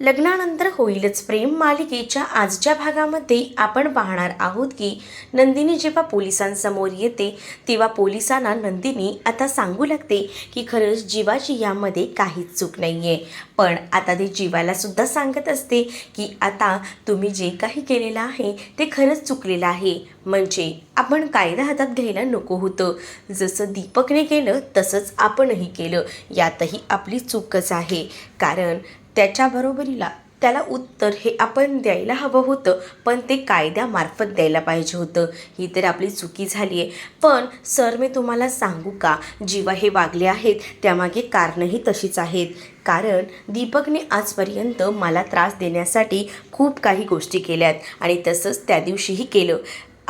लग्नानंतर होईलच प्रेम मालिकेच्या आजच्या भागामध्ये आपण पाहणार आहोत की नंदिनी जेव्हा पोलिसांसमोर येते तेव्हा पोलिसांना नंदिनी आता सांगू लागते की खरंच जीवाची यामध्ये काहीच चूक नाही आहे पण आता ती जीवालासुद्धा सांगत असते की आता तुम्ही जे काही केलेलं आहे ते खरंच चुकलेलं आहे. म्हणजे आपण कायदा हातात घ्यायला नको होतं. जसं दीपकने केलं तसंच आपणही केलं. यातही आपली चूकच आहे. कारण त्याच्या बरोबरीला त्याला उत्तर हे आपण द्यायला हवं होतं पण ते कायद्यामार्फत द्यायला पाहिजे होतं. ही तर आपली चुकी झाली आहे. पण सर मी तुम्हाला सांगू का? जीवा हे वागले आहेत त्यामागे कारणंही तशीच आहेत. कारण दीपकने आजपर्यंत मला त्रास देण्यासाठी खूप काही गोष्टी केल्यात आणि तसंच त्या दिवशीही केलं.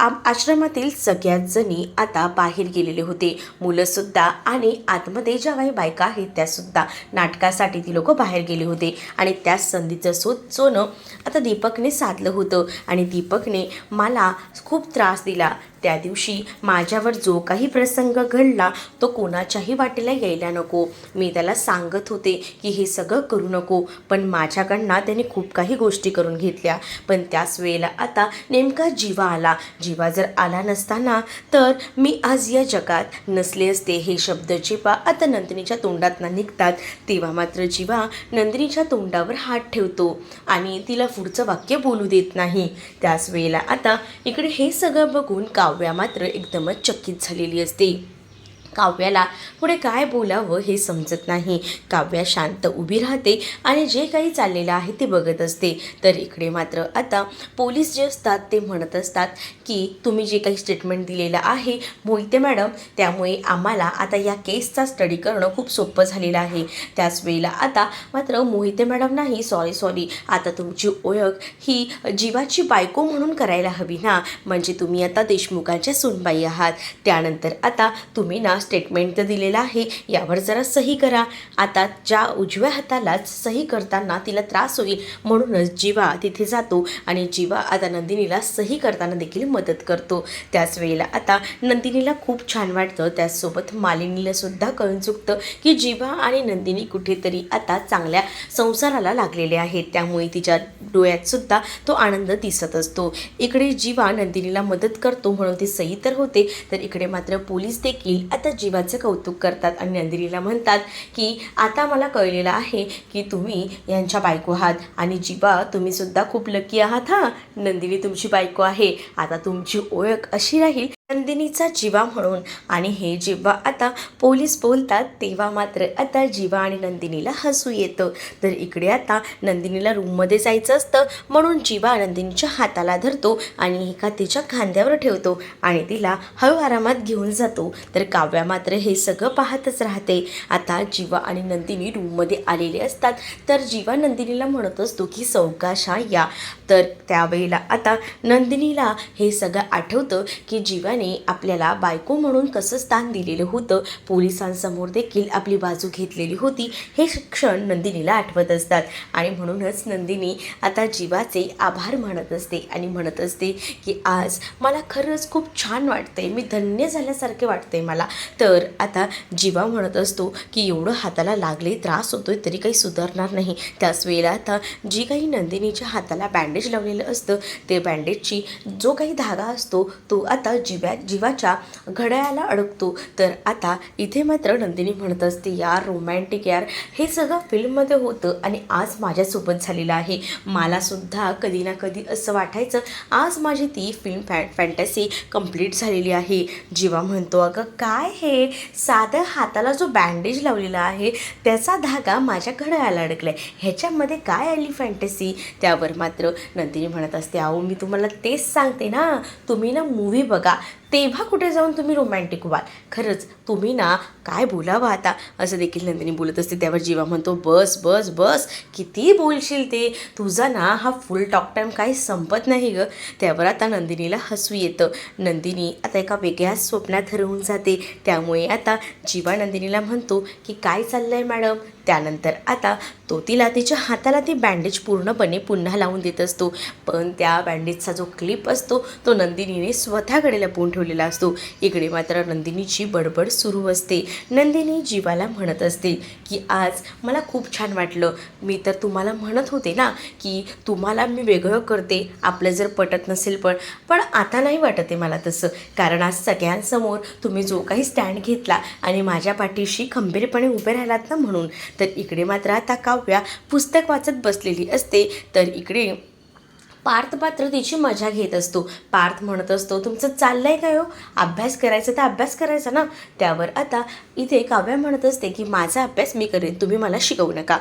आम आश्रमातील सगळ्याच जणी आता बाहेर गेलेले होते. मुलंसुद्धा आणि आतमध्ये ज्या काही बायका आहेत त्यासुद्धा नाटकासाठी ती लोक बाहेर गेले होते. आणि त्याच संधीचं सो सोनं आता दीपकने साधलं होतं. आणि दीपकने मला खूप त्रास दिला. त्या दिवशी माझ्यावर जो काही प्रसंग घडला तो कोणाच्याही वाटेला यायला नको. मी त्याला सांगत होते की हे सगळं करू नको पण माझ्याकडनं त्याने खूप काही गोष्टी करून घेतल्या. पण त्याच वेळेला आता नेमका जीवा आला. जीवा जर आला नसताना तर मी आज या जगात नसले असते हे शब्द जेव्हा आता नंदिनीच्या तोंडातनं निघतात तेव्हा मात्र जीवा नंदिनीच्या तोंडावर हात ठेवतो आणि तिला पुढचं वाक्य बोलू देत नाही. त्याच वेळेला आता इकडे हे सगळं बघून का काव्या मात्र एकदमच चकित झालेली असते. काव्याला पुढे काय बोलावं हे समजत नाही. काव्या शांत उभी राहते आणि जे काही चाललेलं आहे ते बघत असते. तर इकडे मात्र आता पोलीस जे असतात ते म्हणत असतात की तुम्ही जे काही स्टेटमेंट दिलेलं आहे मोहिते मॅडम. त्यामुळे आम्हाला आता या केसचा स्टडी करणं खूप सोपं झालेलं आहे. त्याच वेळेला आता मात्र मोहिते मॅडम नाही. सॉरी सॉरी आता तुमची ओळख ही जीवाची बायको म्हणून करायला हवी ना. म्हणजे तुम्ही आता देशमुखांच्या सुनबाई आहात. त्यानंतर आता तुम्ही ना स्टेटमेंट तर दिलेलं आहे. यावर जरा सही करा. आता ज्या उजव्या हातालाच सही करताना तिला त्रास होईल म्हणूनच जीवा तिथे जातो आणि जीवा आता नंदिनीला सही करताना देखील मदत करतो. त्याच वेळेला आता नंदिनीला खूप छान वाटतं. त्याचसोबत मालिनीला सुद्धा कळून चुकतं की जीवा आणि नंदिनी कुठेतरी आता चांगल्या संसाराला लागलेले आहेत. त्यामुळे तिच्या डोळ्यात सुद्धा तो आनंद दिसत असतो. इकडे जीवा नंदिनीला मदत करतो म्हणून ती सही तर होते तर इकडे मात्र पोलीस देखील आता जीवाचं कौतुक करतात. आणि नंदिनीला म्हणतात की आता मला कळलेलं आहे की तुम्ही यांच्या बायको आहात. आणि जीवा तुम्ही सुद्धा खूप लकी आहात हां? नंदिनी तुमची बायको आहे. आता तुमची ओळख अशी राहील नंदिनीचा जीवा म्हणून. आणि हे जेव्हा आता पोलीस बोलतात तेव्हा मात्र आता जीवा आणि नंदिनीला हसू येतं. तर इकडे आता नंदिनीला रूममध्ये जायचं असतं म्हणून जीवा नंदिनीच्या हाताला धरतो आणि एका तिच्या खांद्यावर ठेवतो आणि तिला हळू आरामात घेऊन जातो. तर काव्या मात्र हे सगळं पाहतच राहते. आता जीवा आणि नंदिनी रूममध्ये आलेले असतात तर जीवा नंदिनीला म्हणत असतो की सावकाशा या. तर त्यावेळेला आता नंदिनीला हे सगळं आठवतं की जीवाने आपल्याला बायको म्हणून कसं स्थान दिलेलं होतं पोलिसांसमोर देखील आपली बाजू घेतलेली होती हे क्षण नंदिनीला आठवत असतात. आणि म्हणूनच नंदिनी आता जीवाचे आभार म्हणत असते आणि म्हणत असते की आज मला खरंच खूप छान वाटतंय मी धन्य झाल्यासारखे वाटतंय मला. तर आता जीवा म्हणत असतो की एवढं हाताला लागले त्रास होतोय तरी काही सुधारणार नाही. त्याच वेळेला आता जी काही नंदिनीच्या हाताला बँडेज लावलेलं असतं ते बँडेजची जो काही धागा असतो तो आता जिव्या जीवाच्या घड्याळाला अडकतो. तर आता इथे मात्र नंदिनी म्हणत असते यार रोमॅन्टिक यार. हे सगळं फिल्ममध्ये होतं आणि आज माझ्यासोबत झालेलं आहे. मलासुद्धा कधी ना कधी असं वाटायचं आज माझी ती फिल्म फॅ फॅन्टसी कंप्लीट झालेली आहे. जीवा म्हणतो अगं काय हे? साध्या हाताला जो बँडेज लावलेला आहे त्याचा धागा माझ्या घड्याळाला अडकला आहे ह्याच्यामध्ये काय आली फॅन्टसी त्यावर मात्र नंदिनी म्हणत असते अहो मी तुम्हाला तेच सांगते ना. तुम्ही ना मूवी बघा. तेव्हा कुठे जाऊन तुम्ही रोमॅन्टिक व्हाल? खरंच तुम्ही ना काय बोलावं आता? असं देखील नंदिनी बोलत असते त्यावर जीवा म्हणतो बस बस बस. किती बोलशील ते? तुझा ना हा फुल टॉक टाईम काही संपत नाही गं. त्यावर आता नंदिनीला हसू येतं. नंदिनी आता एका वेगळ्याच स्वप्नात हरवून जाते. त्यामुळे आता जीवा नंदिनीला म्हणतो की काय चाललं आहे मॅडम? त्यानंतर आता तो तिला तिच्या हाताला ती बँडेज पूर्णपणे पुन्हा लावून देत असतो. पण त्या बँडेजचा जो क्लिप असतो तो नंदिनीने स्वतःकडे लपवून ठेवला ठेवलेला असतो. इकडे मात्र नंदिनीची बडबड सुरू असते. नंदिनी जीवाला म्हणत असते की आज मला खूप छान वाटलं. मी तर तुम्हाला म्हणत होते ना की तुम्हाला मी वेगळं करते. आपलं जर पटत नसेल पण पण आता नाही वाटत आहे मला तसं. कारण आज सगळ्यांसमोर तुम्ही जो काही स्टँड घेतला आणि माझ्या पाठीशी खंबीरपणे उभे राहिलात ना म्हणून तर इकडे मात्र आता काव्या पुस्तक वाचत बसलेली असते. तर इकडे पार्थ मात्र तिची मजा घेत असतो. पार्थ म्हणत असतो तुमचं चाललंय काय हो? अभ्यास करायचा तर अभ्यास करायचा ना? त्यावर आता इथे काव्या म्हणत असते की माझा अभ्यास मी करेन तुम्ही मला शिकवू नका.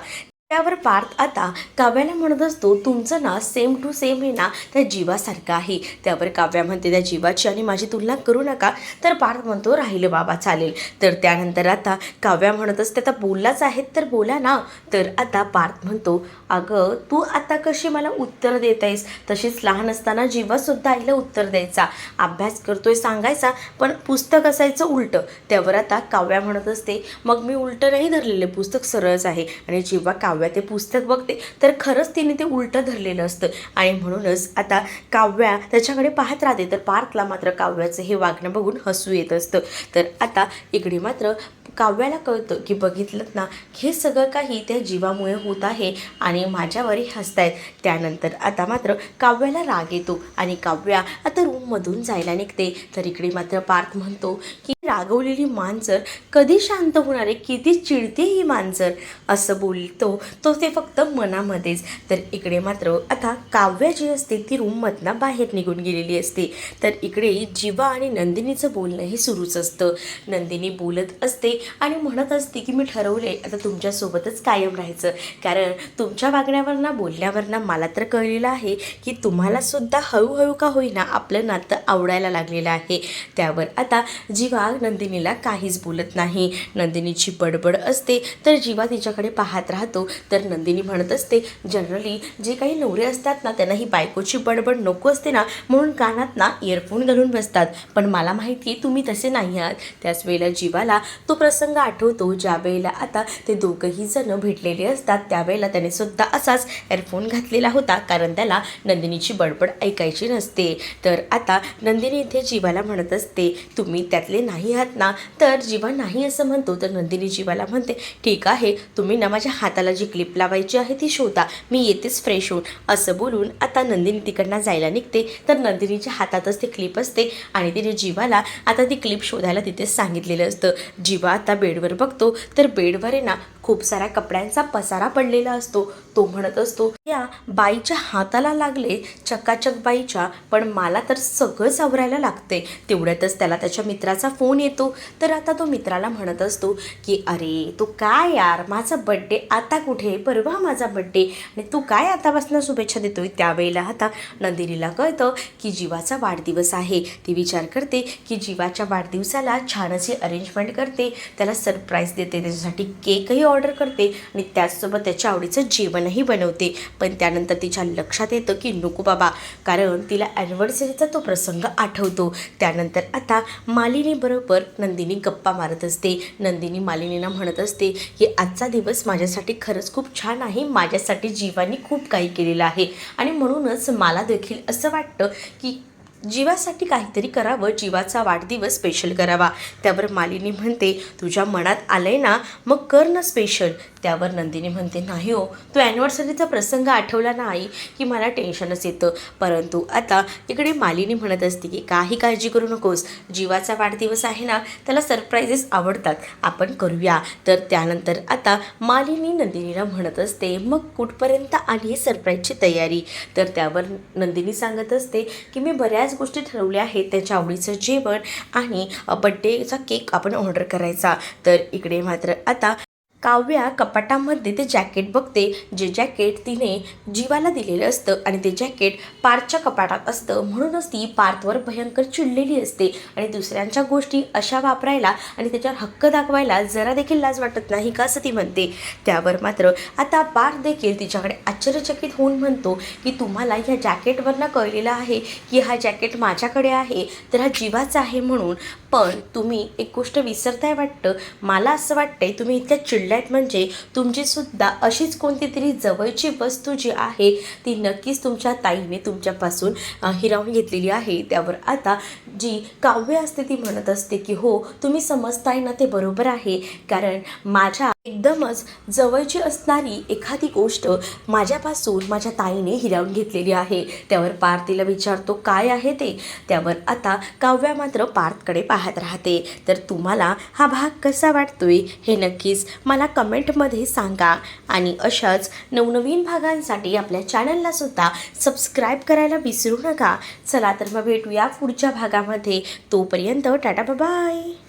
त्यावर पार्थ आता काव्याला म्हणत असतो तुमचं ना सेम टू सेम आहे ना त्या जीवासारखं आहे. त्यावर काव्या म्हणते त्या जीवाची आणि माझी तुलना करू नका. तर पार्थ म्हणतो राहिलं बाबा चालेल. तर त्यानंतर आता काव्या म्हणत असते आता बोललाच आहेत तर बोला ना. तर आता पार्थ म्हणतो अगं तू आता कशी मला उत्तर देत आहेस तशीच लहान असताना जीवासुद्धा आईला उत्तर द्यायचा. अभ्यास करतोय सांगायचा पण पुस्तक असायचं उलटं. त्यावर आता काव्या म्हणत असते मग मी उलटं नाही धरलेलं पुस्तक सरळच आहे. आणि जीवा काव्या काव्या ते पुस्तक बघते तर खरंच तिने ते उलटं धरलेलं असतं. आणि म्हणूनच आता काव्या त्याच्याकडे पाहत राहते तर पार्थला मात्र काव्याचं हे वागणं बघून हसू येत असतं. तर आता इकडे मात्र काव्याला कळतं की बघितलं ना हे सगळं काही त्या जीवामुळे होत आहे आणि माझ्यावरही हसतायत. त्यानंतर आता मात्र काव्याला राग येतो आणि काव्या आता रूममधून जायला निघते. तर इकडे मात्र पार्थ म्हणतो की रागवलेली मांजर कधी शांत होणार आहे किती चिडते ही मांजर? असं बोलतो तो ते फक्त मनामध्येच. तर इकडे मात्र आता काव्या जी असते ती रूममधनं बाहेर निघून गेलेली असते. तर इकडे जीवा आणि नंदिनीचं बोलणं हे सुरूच असतं. नंदिनी बोलत असते आणि म्हणत असते की मी ठरवले आता तुमच्यासोबतच कायम राहायचं. कारण तुमच्या वागण्यावरनं बोलण्यावरनं मला तर कळलेलं आहे की तुम्हाला सुद्धा हळूहळू का होईना आपलं नातं आवडायला लागलेलं आहे. त्यावर आता जीवा नंदिनीला काहीच बोलत नाही. नंदिनीची बडबड असते तर जीवा तिच्याकडे पाहत राहतो. तर नंदिनी म्हणत असते जनरली जे काही नवरे असतात ना त्यांना ही बायकोची बडबड नको असते ना म्हणून कानात ना इयरफोन घालून बसतात. पण मला माहिती आहे तुम्ही तसे नाही आहात. त्याच वेळेला जीवाला तो प्रसंग आठवतो ज्या वेळेला आता ते दोघंही जण भेटलेले असतात त्यावेळेला त्याने सुद्धा असाच एअरफोन घातलेला होता कारण त्याला नंदिनीची बडबड ऐकायची नसते. तर आता नंदिनी इथे जीवाला म्हणत असते तुम्ही त्यातले नाही आहात ना तर जीवा नाही असं म्हणतो तर नंदिनी जीवाला म्हणते ठीक आहे तुम्ही ना माझ्या हाताला जी क्लिप लावायची आहे ती शोधा मी येतेच फ्रेश होऊन. असं बोलून आता नंदिनी तिकडनं जायला निघते तर नंदिनीच्या हातातच ती क्लिप असते आणि तिने जीवाला आता ती क्लिप शोधायला तिथेच सांगितलेलं असतं. जीवा आता बेडवर बघतो तर बेडवर आहे ना खूप साऱ्या कपड्यांचा पसारा पडलेला असतो. तो म्हणत असतो या बाईच्या हाताला लागले चकाचक बाईच्या पण मला तर सगळंच आवरायला लागते. तेवढ्यातच त्याला त्याच्या मित्राचा फोन येतो. तर आता तो मित्राला म्हणत असतो की अरे तू काय यार? माझा बड्डे आता कुठे परवा माझा बड्डे आणि तू काय आतापासून शुभेच्छा देतोय त्यावेळेला? आता नंदिनीला कळतं की जीवाचा वाढदिवस आहे. ती विचार करते की जीवाच्या वाढदिवसाला छान अशी अरेंजमेंट करते. त्याला सरप्राईज देते. त्याच्यासाठी केकही ऑर्डर ऑर्डर करते आणि त्याचसोबत त्याच्या आवडीचं जेवणही बनवते. पण त्यानंतर तिच्या लक्षात येतं की नको बाबा. कारण तिला ॲनिव्हर्सरीचा तो प्रसंग आठवतो. त्यानंतर आता मालिनीबरोबर नंदिनी गप्पा मारत असते. नंदिनी मालिनीला म्हणत असते की आजचा दिवस माझ्यासाठी खरंच खूप छान आहे. माझ्यासाठी जीवानी खूप काही केलेलं आहे. आणि म्हणूनच मला देखील असं वाटतं की जीवासाठी काहीतरी करावं जीवाचा वाढदिवस स्पेशल करावा. त्यावर मालिनी म्हणते तुझ्या मनात आलंय ना? मग कर ना स्पेशल त्यावर नंदिनी म्हणते नाही हो. तो ॲनिव्हर्सरीचा प्रसंग आठवला नाही की मला टेन्शनच येतं. परंतु आता तिकडे मालिनी म्हणत असते की काही काळजी करू नकोस. जीवाचा वाढदिवस आहे ना त्याला सरप्राईजेस आवडतात. आपण करूया. तर त्यानंतर आता मालिनी नंदिनीला म्हणत असते मग कुठपर्यंत आली सरप्राईजची तयारी? तर त्यावर नंदिनी सांगत असते की मी बऱ्याच गोष्टी ठरवल्या आहेत. त्याच्या आवडीचं जेवण आणि बड्डेचा केक आपण ऑर्डर करायचा. तर इकडे मात्र आता काव्या कपाटामध्ये ते जॅकेट बघते जे जॅकेट तिने जीवाला दिलेलं असतं आणि ते जॅकेट पार्थच्या कपाटात असतं. म्हणूनच ती पार्थवर भयंकर चिडलेली असते आणि दुसऱ्यांच्या गोष्टी अशा वापरायला आणि त्याच्यावर हक्क दाखवायला जरा देखील लाज वाटत नाही का असं ती म्हणते. त्यावर मात्र आता पार्थ देखील तिच्याकडे आश्चर्यचकित होऊन म्हणतो की तुम्हाला ह्या जॅकेटवरनं कळलेलं आहे की हा जॅकेट माझ्याकडे आहे तर हा जीवाचा आहे म्हणून पण तुम्ही एक गोष्ट विसरताय वाटतं? मला असं वाटतंय तुम्ही इतक्या चिडल्यात म्हणजे तुमची सुद्धा अशीच कोणती तरी जवळची वस्तू जी आहे ती नक्कीच तुमच्या ताईने तुमच्यापासून हिरावून घेतलेली आहे. त्यावर आता जी काव्य असते ती म्हणत असते की हो तुम्ही समजताय ना ते बरोबर आहे. कारण माझ्या एकदमच जवळची असणारी एखादी गोष्ट माझ्यापासून माझ्या ताईने हिरावून घेतलेली आहे. त्यावर पार्थ विचारतो काय आहे ते? त्यावर आता काव्या मात्र पार्थकडे पाहत राहते. तर तुम्हाला हा भाग कसा वाटतोय हे नक्कीच मला कमेंटमध्ये सांगा. आणि अशाच नवनवीन भागांसाठी आपल्या चॅनलला सुद्धा सबस्क्राईब करायला विसरू नका. चला तर मग भेटूया पुढच्या भागामध्ये. तोपर्यंत टाटा बाय